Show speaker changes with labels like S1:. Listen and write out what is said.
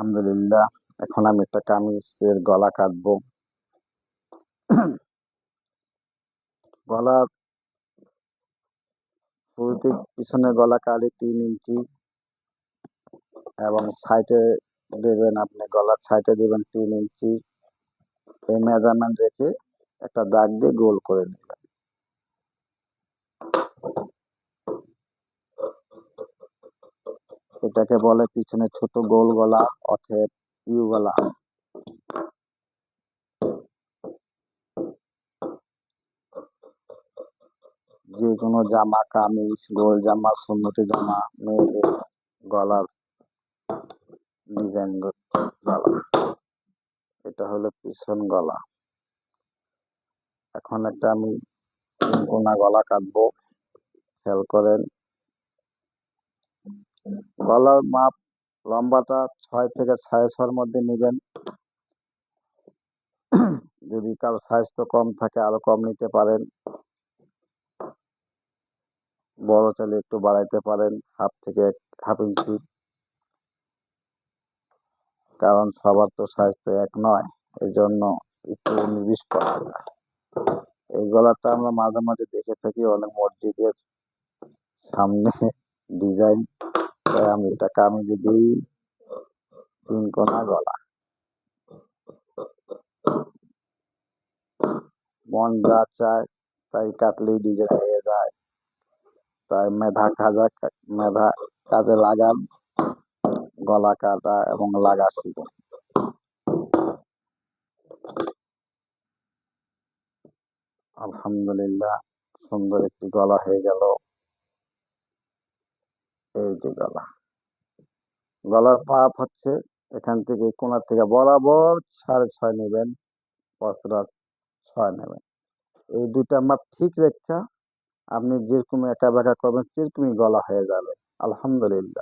S1: আলহামদুলিল্লাহ, এখন আমি একটা কামিজের গলা কাটবো। গলার শুরুতে পিছনে গলা কাটে তিন ইঞ্চি এবং সাইডে দেবেন আপনি গলার সাইডে দেবেন তিন ইঞ্চি। এই মেজারমেন্ট রেখে একটা দাগ দিয়ে গোল করে নেবেন। এটাকে বলে পিছনে ছোট গোল গলা অথব ইউ গলা। যে কোনো জামা, কামিজ, গোল জামা, সুন্নতি জামা মেয়েদের গলার ডিজাইন গলা। এটা হলো পিছন গলা। এখন একটা আমি কোনা গলা কাটবো। খেয়াল করেন গলার মাপ লম্বাটা ছয় থেকে সাড়ে ছয়ের মধ্যে নেবেন। যদি কারও তো কম থাকে, আরও কম নিতে পারেন। বড় চাইলে একটু বাড়াইতে পারেন, হাফ থেকে হাফ ইঞ্চি। কারণ সবার তো তো এক নয় এই জন্য একটু বিশ করা এই গলাটা আমরা মাঝে মাঝে দেখে থাকি, অনেক মসজিদের সামনে ডিজাইন। আমি এটা কামিজে দিই তিন কোনা গলা মন যা চায় তাই কাটলেই ডিজাইন হয়ে যায়। তাই মেধা কাজা মেধা কাজে লাগান, গলা কাটা এবং লাগা শিখুন আলহামদুলিল্লাহ, সুন্দর একটি গলা হয়ে গেল। যে গলা। গলার পাপ হচ্ছে, এখান থেকে কোনার থেকে বরাবর সাড়ে ছয় নেবেন পশরা ছয় নেবেন। এই দুইটা মাপ ঠিক রেখা, আপনি যেরকম একা বেঁকা করবেন, সেরকমই গলা হয়ে যাবে। আলহামদুলিল্লাহ।